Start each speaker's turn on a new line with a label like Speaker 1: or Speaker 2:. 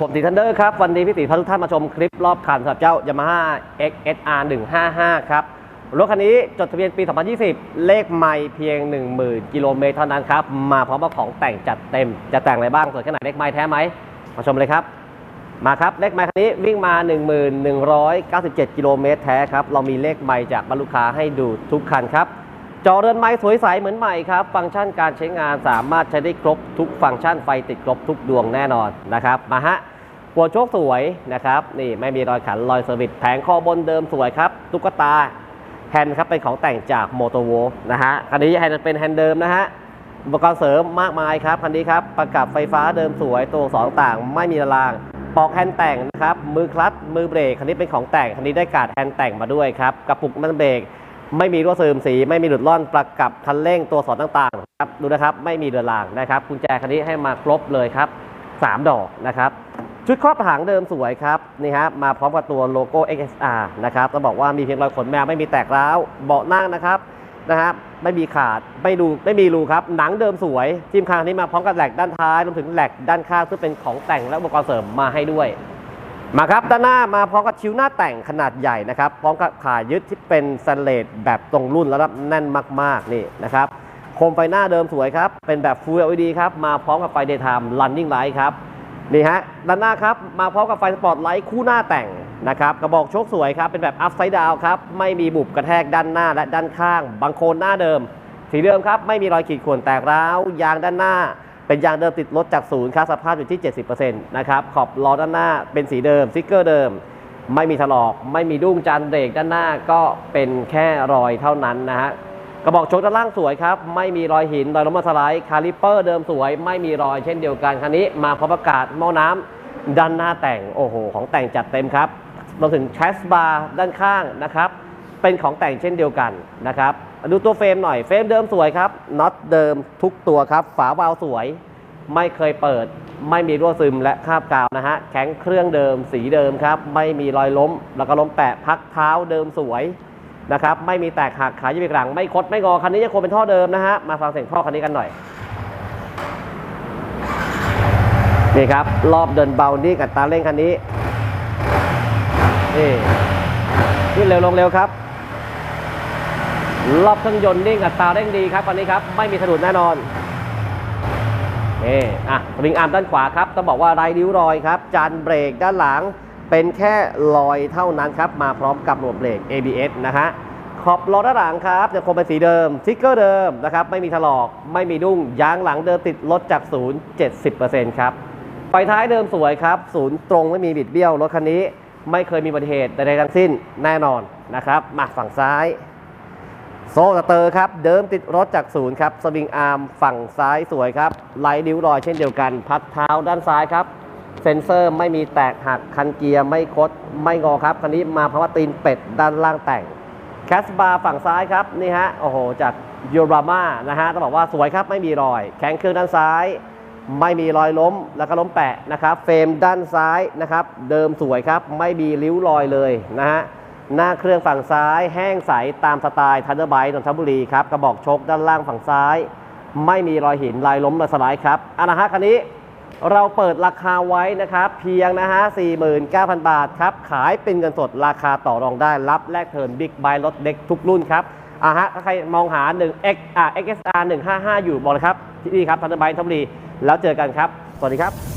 Speaker 1: ผมตีทันเดอร์ครับ วันนี้พี่ตีพาทุกท่านมาชมคลิปรอบคันสำหรับเจ้า Yamaha XSR 155 ครับ รถคันนี้จดทะเบียนปี 2020 เลขไม่เพียง 10,000 กิโลเมตรเท่านั้นครับ มาพร้อมกับของแต่งจัดเต็ม จะแต่งอะไรบ้างสวนแค่ไหนเลขไม่แท้ไหม มาชมเลยครับ มาครับ เลขไมค์คันนี้วิ่งมา 1197 กิโลเมตรแท้ครับ เรามีเลขไมค์จากบรรลุค้าให้ดูทุกคันครับ จอเรือนไม้สวยใสเหมือนใหม่ครับ ฟังก์ชันการใช้งานสามารถใช้ได้ครบทุกฟังก์ชันไฟติดครบทุกดวงแน่นอนนะครับ มาฮะหัวโชคสวยนะครับ นี่ไม่มีรอยขันรอยเซอร์วิสแผงคอบนเดิมสวยครับ ตุ๊กตาแฮนด์ครับเป็นของแต่งจากโมโตโวนะฮะ คันนี้แฮนด์เป็นแฮนด์เดิมนะฮะ อุปกรณ์เสริมมากมายครับ คันนี้ครับ ประกับไฟฟ้าเดิมสวย ตัวสองต่างไม่มีลางปอกแฮนด์แต่งนะครับ มือคลัตช์มือเบรก คันนี้เป็นของแต่ง คันนี้ได้การ์ดแฮนด์แต่งมาด้วยครับ กระปุกมันเบรก ไม่มีรั่วซึมสีไม่มีหลุดร่อนประกับคันเร่งตัวสอนต่างๆครับดูนะครับไม่มีเดือนรางนะครับกุญแจคันนี้ให้มาครบเลยครับ 3 ดอกนะครับ ชุดครอบหางเดิมสวยครับนี่ฮะมาพร้อมกับตัวโลโก้ XSR นะครับต้องบอกว่ามีเพียงรอยขนแมวไม่มีแตกร้าวเบาะนั่งนะครับนะครับไม่มีขาดไม่ดูไม่มีรูครับหนังเดิมสวยทีมคางนี้มาพร้อมกับแหลกด้านท้ายรวมถึงแหลกด้านข้างซึ่งเป็นของแต่งและอุปกรณ์เสริมมาให้ด้วย มาครับด้านหน้ามาพร้อมกับชิ้วหน้าแต่งขนาดใหญ่นะครับ พร้อมกับขายึดที่เป็นสเลสแบบตรงรุ่นแล้วแน่นมากๆนี่นะครับโคมไฟหน้าเดิมสวยครับ เป็นแบบ Full LED ครับ มาพร้อมกับไฟ Daytime Running Light ครับนี่ฮะด้านหน้าครับ มาพร้อมกับไฟสปอตไลท์คู่หน้าแต่งนะครับกระบอกโชคสวยครับ เป็นแบบ Upside Down ครับ ไม่มีบุบกระแทกด้านหน้าและด้านข้าง บังโคลนหน้าเดิม สีเดิมครับ ไม่มีรอยขีดข่วนแตกร้าว ยางด้านหน้า เป็นยางเดิมติดรถจากศูนย์ค่าสภาพอยู่ที่ 70%นะครับขอบล้อด้านหน้าเป็นสีเดิมสติ๊กเกอร์เดิม ไม่มีถลอก ไม่มีดุ้งจานเบรกด้านหน้าก็เป็นแค่รอยเท่านั้นนะฮะกระบอกโชคด้านล่างสวยครับ ไม่มีรอยหิน รอยล้มมาสไลด์คาลิปเปอร์เดิมสวย ไม่มีรอยเช่นเดียวกันคันนี้ มาพร้อมประกาศหม้อน้ำด้านหน้าแต่งโอ้โห ของแต่งจัดเต็มครับรวมถึงแชสบาร์ด้านข้างนะครับ เป็นของแต่งเช่นเดียวกันนะครับดูตัวเฟรมหน่อยเฟรมเดิมสวยครับน็อตเดิมทุกตัวครับ ฝาวาล์วสวย ไม่เคยเปิด ไม่มีรั่วซึมและคาบกาวนะฮะแข็งเครื่องเดิมสีเดิมครับ ไม่มีรอยล้ม แล้วก็ล้มแปะพักเท้าเดิมสวยนะครับไม่มีแตกหักขายยืดหลัง ไม่คดไม่งอคันนี้ยังคงเป็นท่อเดิมนะฮะมาฟังเสียงท่อคันนี้กันหน่อยนี่ครับรอบเดินเบานี่กับตาเร่งคันนี้นี่ขึ้นเร็วลงเร็วครับ รอบเครื่องยนต์นิ่งอัตราเร่งดีครับคันนี้ครับไม่มีสะดุดแน่นอนนี่อะสวิงอาร์มด้านขวาครับต้องบอกว่าไรริ้วรอยครับ จานเบรกด้านหลังเป็นแค่รอยเท่านั้นครับ มาพร้อมกับระบบเบรก ABS นะฮะขอบล้อด้านหลังครับยังคงเป็นสีเดิมซิกเกอร์เดิมนะครับ ไม่มีถลอกไม่มีดุ้งยางหลังเดิมติดลดจากศูนย์70%ครับไฟท้ายเดิมสวยครับศูนย์ตรงไม่มีบิดเบี้ยวรถคันนี้ ไม่เคยมีอุบัติเหตุใดๆทั้งสิ้นแน่นอนนะครับมาฝั่งซ้าย โซ่สเตอร์ครับ เดิมติดรถจากศูนย์ครับ สวิงอาร์มฝั่งซ้ายสวยครับไลท์นิ้วรอยเช่นเดียวกัน พักเท้าด้านซ้ายครับ เซ็นเซอร์ไม่มีแตกหัก คันเกียร์ไม่คด ไม่งอครับ คันนี้มาเพราะว่าตีนเป็ดด้านล่างแต่ง แคสบาร์ฝั่งซ้ายครับ นี่ฮะ โอ้โห จากยูรามานะฮะ ต้องบอกว่าสวยครับ ไม่มีรอย แข็งเครื่องด้านซ้าย ไม่มีรอยล้ม แล้วก็ล้มแปะนะครับ เฟรมด้านซ้ายนะครับ เดิมสวยครับ ไม่มีริ้วรอยเลยนะฮะ หน้าเครื่องฝั่งซ้ายแห้งใสตามสไตล์ทันเดอร์ไบต์นนทบุรีครับกระบอกชกด้านล่างฝั่งซ้าย ไม่มีรอยหินลายล้มลายสไลด์ครับอันนะฮะคันนี้เราเปิดราคาไว้นะครับ เพียงนะฮะ 49,000 บาทครับ ขายเป็นเงินสดราคาต่อรองได้รับแลกเทิร์นบิ๊กไบรถเด็กทุกรุ่นครับอะฮะถ้าใครมองหา 1 X อ่า XSR 155 อยู่บอกเลยครับ ที่นี่ครับทันเดอร์ไบต์นนทบุรีแล้วเจอกันครับ สวัสดีครับ